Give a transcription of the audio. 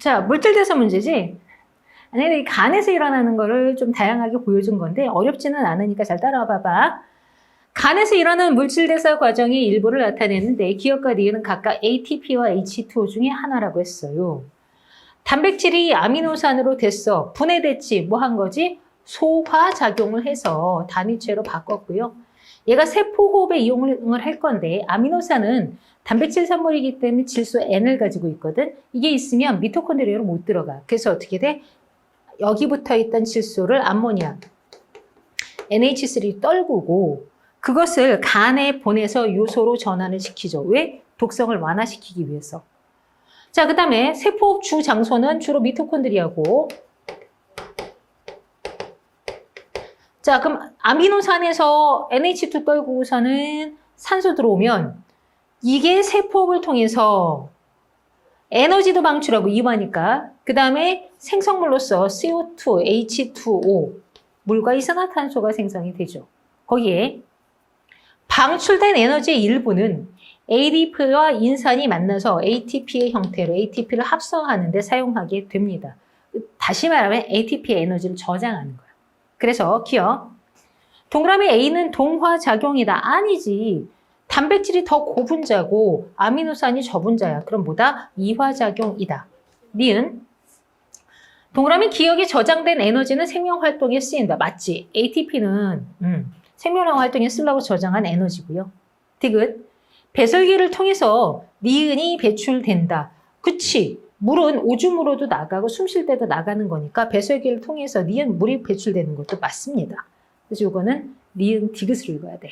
자, 물질대사 문제지? 아니, 이 간에서 일어나는 거를 좀 다양하게 보여준 건데, 어렵지는 않으니까 잘 따라와 봐봐. 간에서 일어나는 물질대사 과정의 일부를 나타내는데, 기억과 니은은 각각 ATP와 H2O 중에 하나라고 했어요. 단백질이 아미노산으로 됐어. 분해됐지. 뭐 한 거지? 소화작용을 해서 단위체로 바꿨고요. 얘가 세포호흡에 이용을 할 건데, 아미노산은 단백질 산물이기 때문에 질소 N을 가지고 있거든. 이게 있으면 미토콘드리아로 못 들어가. 그래서 어떻게 돼? 여기 붙어 있던 질소를 암모니아, NH3 떨구고 그것을 간에 보내서 요소로 전환을 시키죠. 왜? 독성을 완화시키기 위해서. 자, 그 다음에 세포 주 장소는 주로 미토콘드리아고 자, 그럼 아미노산에서 NH2 떨구고서는 산소 들어오면 이게 세포업을 통해서 에너지도 방출하고 이완하니까 그 다음에 생성물로서 CO2, H2O 물과 이산화탄소가 생성이 되죠. 거기에 방출된 에너지의 일부는 ADP와 인산이 만나서 ATP의 형태로 ATP를 합성하는 데 사용하게 됩니다. 다시 말하면 ATP의 에너지를 저장하는 거야. 그래서 기억. 동그라미 A는 동화작용이다. 아니지. 단백질이 더 고분자고 아미노산이 저분자야. 그럼 뭐다? 이화작용이다. 니은 동그라미 기억에 저장된 에너지는 생명 활동에 쓰인다. 맞지? ATP는 음, 생명 활동에 쓰려고 저장한 에너지고요. 디귿 배설기를 통해서 니은이 배출된다. 그치? 물은 오줌으로도 나가고 숨 쉴 때도 나가는 거니까 배설기를 통해서 니은 물이 배출되는 것도 맞습니다. 그래서 이거는 니은 디귿으로 읽어야 돼.